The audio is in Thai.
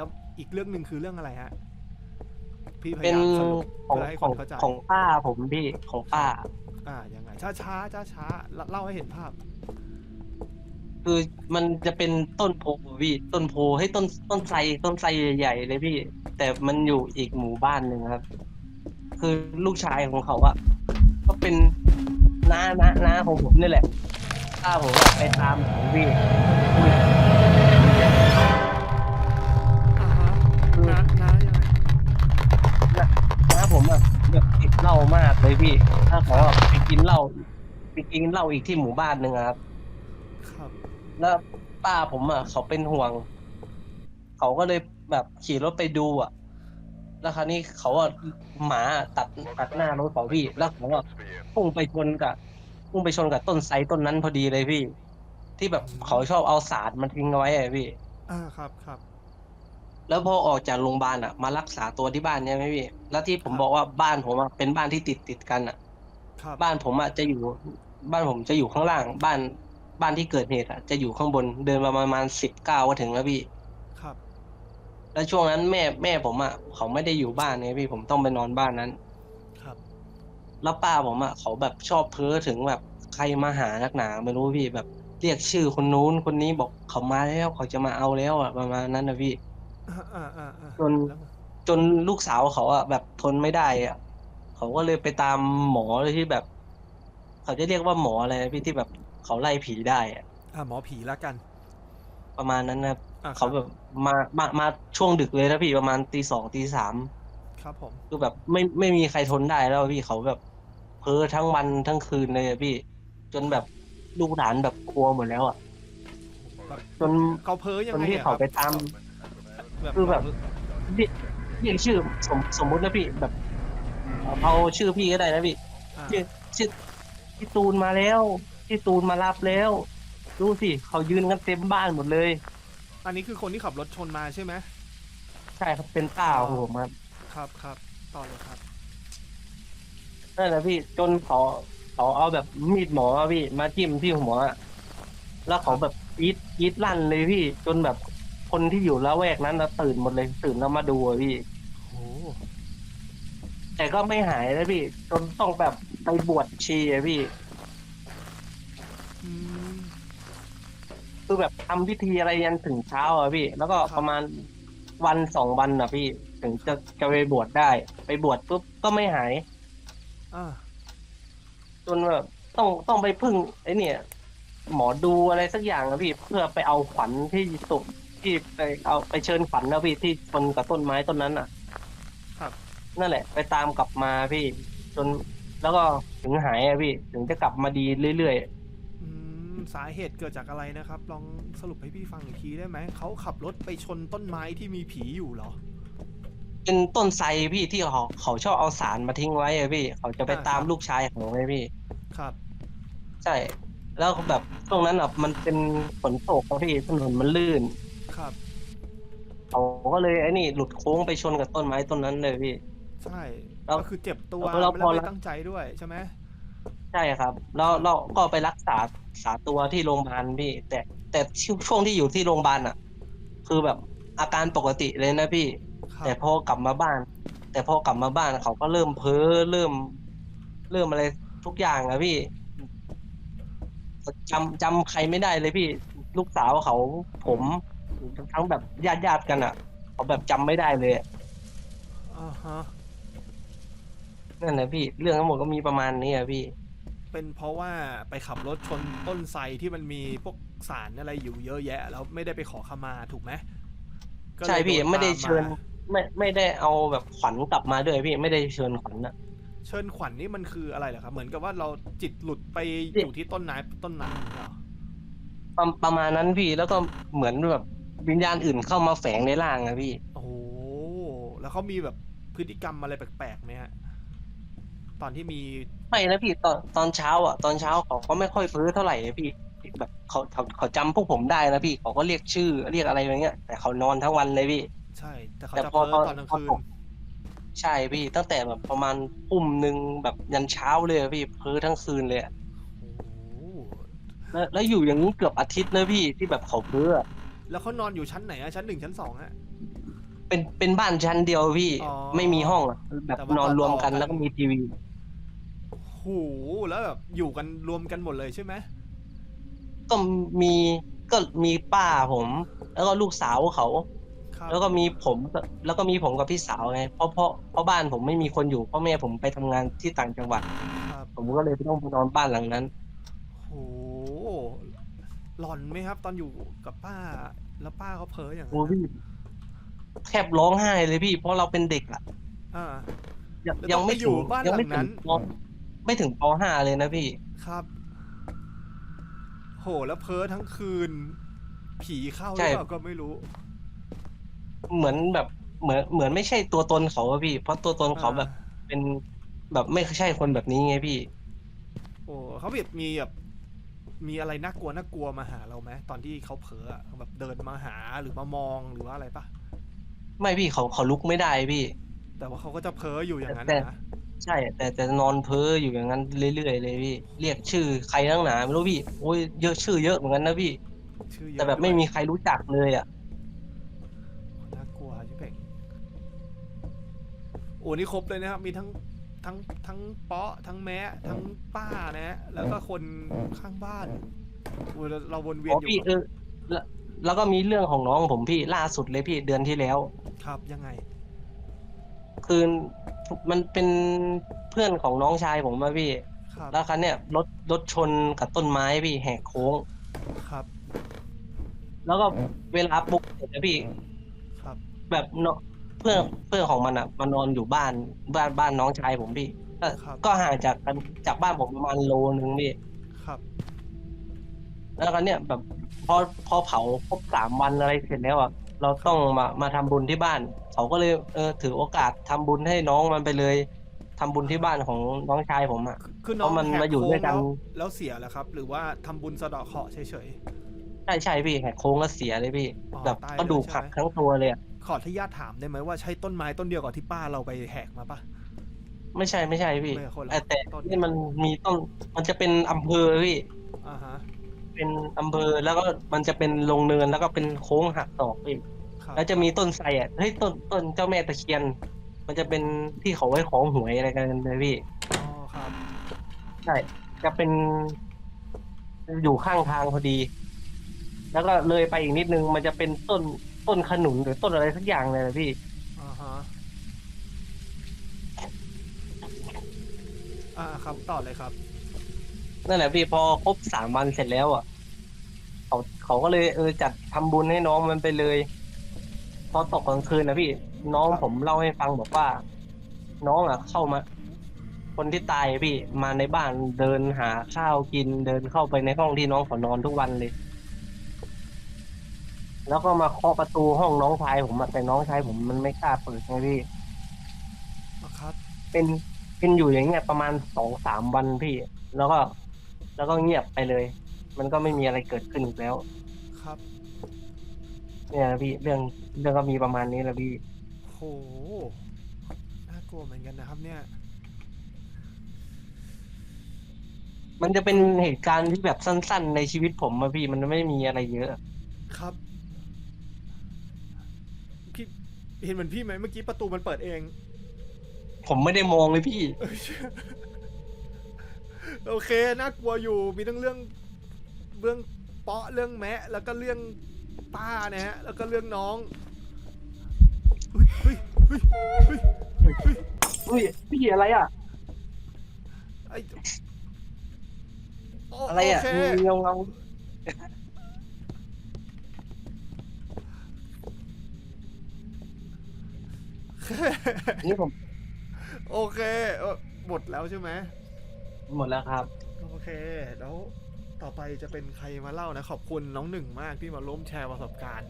แล้วอีกเรื่องหนึ่งคือเรื่องอะไรฮะ พี่พเป็ยานยามสรุปของเพื่อให้ขคองนเข้าใจของป้าผมพี่ของป้า อ่ายังไงช้าช้าช้าช้าๆเล่าให้เห็นภาพ คือมันจะเป็นต้นโพพี่ต้นโพให้ต้นต้นไทรต้นไทรใหญ่ๆเลยพี่ แต่มันอยู่อีกหมู่บ้านหนึ่งครับ คือลูกชายของเขาอะก็เป็นน้าน้าน้าของผมนี่แหละป้าผมอะไปตามของพี่ เหล้ามากเลยพี่ ถ้าเขาอะไปกินเหล้าไปกินเหล้าอีกที่หมู่บ้านหนึ่งอะครับ ครับ แล้วป้าผมอะเขาเป็นห่วง เขาก็เลยแบบขี่รถไปดูอะ แล้วคราวนี้เขาอะหมาตัดตัดหน้ารถเขาพี่ แล้วเขาอะพุ่งไปชนกับพุ่งไปชนกับต้นไทรต้นนั้นพอดีเลยพี่ ที่แบบเขาชอบเอาสารมันทิ้งเอาไว้อะพี่ อ่า ครับครับ แล้วพอออกจากโรงพยาบาลอะ มารักษาตัวที่บ้านใช่ไหมพี่ แล้วที่ผมบอกว่าบ้านผมอะเป็นบ้านที่ติดติดกันอะ ครับบ้านผมอะจะอยู่ บ้านผมจะอยู่ข้างล่าง บ้านบ้านที่เกิดเหตุอะจะอยู่ข้างบนเดินมาประมาณสิบเก้าก็ถึงแล้วพี่ ครับแล้วช่วงนั้นแม่แม่ผมอะเขาไม่ได้อยู่บ้านไงพี่ผมต้องไปนอนบ้านนั้น ครับ แล้วป้าผมอะเขาแบบชอบเพ้อถึงแบบใครมาหานักหนาไม่รู้พี่แบบเรียกชื่อคนนู้นคนนี้บอกเขามาแล้วเขาจะมาเอาแล้วอะประมาณนั้นนะพี่อ่าอ่าอ่าอ่า จนแล้วจนลูกสาวเขาอะแบบทนไม่ได้อะเขาก็เลยไปตามหมอเลยที่แบบ เขาจะเรียกว่าหมออะไรนะพี่ที่แบบเขาไล่ผีได้อะอ่าหมอผีละกัน ประมาณนั้นนะอ่าเขาแบบมามามาช่วงดึกเลยนะพี่ประมาณตีสองตีสามครับผมคือแบบไม่ไม่มีใครทนได้แล้วพี่เขาแบบเพ้อทั้งวันทั้งคืนเลยอะพี่ จนแบบลูกหลานแบบกลัวหมดแล้วอะแบบจนเขาเพ้อยังคนไงที่อะเขาไปตาม คือแบบเรียกเรียกชื่อสมสมมุตินะพี่แบบเอาเอาชื่อพี่ก็ได้นะพี่อ่าชื่อชื่อพี่ตูนมาแล้วพี่ตูนมารับแล้ว ดูสิเขายืนกันเต็มบ้านหมดเลย อันนี้คือคนที่ขับรถชนมาใช่ไหมใช่ครับเป็นป้าของผมครับครับครับต่อเลยครับ นั่นแหละพี่จนเขาเขาเอาแบบมีดหมออะพี่ มาจิ้มที่หัวอะแล้วเขาแบบกรีดกรีดลั่นเลยพี่จนแบบ คนที่อยู่ละแวกนั้นน่ะตื่นหมดเลยตื่นแล้วมาดูอะพี่ โอ้แต่ก็ไม่หายนะพี่ จนต้องแบบไปบวชชีอะพี่ อืม คือแบบทำพิธีอะไรยันถึงเช้าอะพี่ แล้วก็ครับ ประมาณวันสองวันอะพี่ ถึงจะจะไปบวชได้ ไปบวชปุ๊บก็ไม่หาย อ่าจนแบบต้องต้องไปพึ่งไอ้เนี่ย หมอดูอะไรสักอย่างนะพี่ เพื่อไปเอาขวัญที่ตก ที่ไปเอาไปเชิญขวัญนะพี่ที่ชนกับต้นไม้ต้นนั้นอะครับ นั่นแหละ ไปตามกลับมาพี่ จนแล้วก็ถึงหายอะพี่ถึงจะกลับมาดีเรื่อยอืมสาเหตุเกิดจากอะไรนะครับ ลองสรุปให้พี่ฟังอีกทีได้ไหมเขาขับรถไปชนต้นไม้ที่มีผีอยู่เหรอ ๆ เป็นต้นไทรพี่ที่เขาเขาชอบเอาสารมาทิ้งไว้อะพี่ เขาจะไปตามลูกชายของไงพี่ ครับ ใช่ แล้วแบบตรงนั้นอะมันเป็นฝนตกอะพี่ถนนมันลื่น ครับเขาก็เลยไอ้นี่หลุดโค้งไปชนกับต้นไม้ต้นนั้นเลยพี่ ใช่แล้วก็คือเจ็บตัวแล้วไม่พอได้ตั้งใจด้วยใช่ไหมใช่ครับ แล้วเราก็ไปรักษาษาตัวที่โรงพยาบาลพี่ แต่แต่ช่วงที่อยู่ที่โรงพยาบาลอะ คือแบบอาการปกติเลยนะพี่ ครับแต่พอกลับมาบ้าน แต่พอกลับมาบ้านเขาก็เริ่มเพ้อเริ่ม เริ่มอะไรทุกอย่างอะพี่จำจำใครไม่ได้เลยพี่ ลูกสาวเขาผม ทั้งแบบญาติญาติๆกันอะเขาแบบจำไม่ได้เลยอะอ่าฮะ นั่นแหละพี่ เรื่องทั้งหมดก็มีประมาณนี้อะพี่ เป็นเพราะว่าไปขับรถชนต้นไทรที่มันมีพวกสารอะไรอยู่เยอะแยะ แล้วไม่ได้ไปขอขมาถูกไหมก็เลยใช่พี่โนไม่ได้ตาาเชิญไม่ไม่ได้เอาแบบขวัญกลับมาด้วยพี่ไม่ได้เชิญขวัญอะเชิญขวัญนี่มันคืออะไรเหรอครับ เหมือนกับว่าเราจิตหลุดไปเด็กอยู่ที่ต้นไม้ต้นนั้นเหรอประประมาณนั้นพี่แล้วก็เหมือนแบบ วิญญาณอื่นเข้ามาแฝงในร่างอะพี่ โอ้โหแล้วเขามีแบบพฤติกรรมอะไรแปลกๆไหมฮะ ตอนที่มี ไม่นะพี่ตอนตอนเช้าอะ ตอนเช้าเขาก็ไม่ค่อยเพ้อเท่าไหร่นะพี่แบบเขาเขาเขาจำพวกผมได้นะพี่เขาก็เรียกชื่อเรียกอะไรอย่างเงี้ย แต่เขานอนทั้งวันเลยพี่ ใช่ แต่เขาแต่จะพอเพ้อตอนกลางพอคืตนกใช่พี่ตั้งแต่แบบประมาณปุ่มหนึ่งแบบยันเช้าเลยอะพี่เพ้อทั้งคืนเลยอะโอ้โหแล้วแล้วอยู่อย่างนี้เกือบอาทิตย์นะพี่ที่แบบเขาเพ้ออะ แล้วเขานอนอยู่ชั้นไหนอะชั้นหนึ่งชั้นสองฮะ เป็นเป็นบ้านชั้นเดียวพี่อ๋อไม่มีห้องอะแบบแต่ว่านอนรวมกันต่อๆกัน แล้วก็มีทีวี โหแล้วแบบอยู่กันรวมกันหมดเลยใช่ไหมก็มีก็มีป้าผม แล้วก็ลูกสาวเขา ครับแล้วก็มีผมกับแล้วก็มีผมกับพี่สาวไงเพราะเพราะเพราะบ้านผมไม่มีคนอยู่เพราะแม่ผมไปทำงานที่ต่างจังหวัด ครับผมก็เลยต้องไปนอนบ้านหลังนั้น โห หลอนไหมครับ ตอนอยู่กับป้า แล้วป้าเขาเพ้ออย่างนั้โอ้นพี่แทบร้องไห้เลยพี่ เพราะเราเป็นเด็กอะอ่า ยังแล้วยังไม่ต้องไปอยู่ถึงบ้านยัไม่หลังนั้ถึน งปไม่ถึงปห้าเลยนะพี่ ครับ โหแล้วเพ้อทั้งคืน ผีเข้าหใช่ รือเปล่าก็ไม่รู้ เหมือนแบบเหมือนเหมือนไม่ใช่ตัวตนเขาอะพี่ เพราะตัวตนเขาแบบอ่เป็นแบบไม่ใช่คนแบบนี้ไงพี่ โอ้เขาแบบมีแบบ มีอะไรน่ากลัวน่ากลัวมาหาเราไหมตอนที่เขาเผลออะแบบเดินมาหาหรือมามองหรือว่าอะไรปะไม่พี่เขาเขาลุกไม่ได้พี่ แต่ว่าเขาก็จะเพ้ออยู่อย่างนั้นแต่นะใช่ แต่แต่นอนเพ้ออยู่อย่างนั้นเรื่อยๆเลยพี่ เรียกชื่อใครตั้งหนาไม่รู้พี่โอ้ยเยอะชื่อเยอะเหมือนกันนะพี่ ชื่อเยอะแต่แบบไม่ด้วยมีใครรู้จักเลยอะน่ากลัวชิเป่งโอ้นี่ครบเลยนะครับมีทั้ง ทั้งทั้งเปาะทั้งแม้ทั้งป้านะแล้วก็คนข้างบ้านโอ้เราเราวนเวียอ๋นออพี่ยู่เออแล้วแล้วก็มีเรื่องของน้องผมพี่ล่าสุดเลยพี่เดือนที่แล้ว ครับยังไง คือมันเป็นเพื่อนของน้องชายผมมาพี่ ครับแล้วคันเนี่ยรถรถชนกับต้นไม้พี่แหกโค้ง ครับแล้วก็เวลาปลุกเสร็จนะพี่ ครับแบบเนาะ เพื่อนเพื่อนของมันอะมานอนอยู่บ้านบ้านบ้านน้องชายผมพี่ก็ครับ ก็ห่างจากกันจากบ้านผมประมาณโลนึงพี่ ครับ แล้วก็เนี่ยแบบพอพอเผาครบสามวันอะไรเสร็จแล้วอะเราต้องมามาทำบุญที่บ้าน เขาก็เลยเออถือโอกาสทำบุญให้น้องมันไปเลยทำบุญที่บ้านของน้องชายผมอะ คือคือน้องเพราะมันแหกมาอยู่โค้งด้วยกัน แล้วแล้วเสียแล้วครับ หรือว่าทำบุญสะเดาะเคราะห์เฉย ใช่ใช่พี่แหกโค้งแล้วเสียเลยพี่ อ๋อแบบตายเลยกระดูกใช่ไหม หักทั้งตัวเลยอะๆข ออนุญาตถามได้ไหมว่าใช่ต้นไม้ต้นเดียวกับที่ป้าเราไปแหกมาปะ ไม่ใช่ไม่ใช่พี่ไม่คนละแต่แต่ต้น นี่มันมีต้นมันจะเป็นอำเภอพี่อ่าฮะเป็นอำเภอแล้วก็มันจะเป็นลงเนินแล้วก็เป็นโค้งหักศอกพี่ครับแล้วจะมีต้นไทรอะเฮ้ยต้นต้นเจ้าแม่ตะเคียน มันจะเป็นที่เขาไว้ของหวยอะไรกันเลยพี่ อ๋อครับ ใช่จะเป็นอยู่ข้างทางพอดี แล้วก็เลยไปอีกนิดนึง มันจะเป็นต้นต้นขนุนหรือต้นอะไรสักอย่างเลยนะพี่ อ่าฮะอ่าครับต่อเลยครับ นั่นแหละพี่พอครบสามวันเสร็จแล้วอะ เขาเขาก็เลยเออจัดทำบุญให้น้องมันไปเลย พอตกกลางคืนนะพี่ น้องครับผมเล่าให้ฟังบอกว่า น้องอะ เข้ามา คนที่ตายอะพี่มาในบ้านเดินหาข้าวกินเดินเข้าไปในห้องที่น้องเขานอนทุกวันเลย แล้วก็มาเคาะประตูห้องน้องชายผมอะแต่น้องชายผมมันไม่กล้าเปิดไงพี่อะครับเป็นเป็นอยู่อย่างเงี้ยประมาณสองสามวันพี่ แล้วก็ แล้วก็เงียบไปเลย มันก็ไม่มีอะไรเกิดขึ้นอีกแล้ว ครับเนี่ยนะพี่เรื่องเรื่องก็มีประมาณนี้แหละพี่โหน่ากลัวเหมือนกันนะครับ เนี่ย มันจะเป็นเหตุการณ์ที่แบบสั้น ๆ ในชีวิตผมอะพี่มันไม่มีอะไรเยอะ ครับ เห็นเหมือนพี่ไหมเมื่อกี้ประตูมันเปิดเอง ผมไม่ได้มองเลยพี่เอ้ยเชี่ยโอเคน่ากลัวอยู่มีทั้งเรื่องเรื่องเปาะเรื่องแมะ แล้วก็เรื่องป้านะฮะแล้วก็เรื่องน้องเฮ้ยเฮ้ยเฮ้ยเฮ้ยเฮ้ยอุ้ยพี่อะไรอะ ไอ้โอะไรอะโเค มีเงาเงา นี่ผมโอเคเออหมดแล้วใช่ไหมหมดแล้วครับ โอเคแล้วต่อไปจะเป็นใครมาเล่านะ ขอบคุณน้องหนึ่งมากที่มาร่วมแชร์ประสบการณ์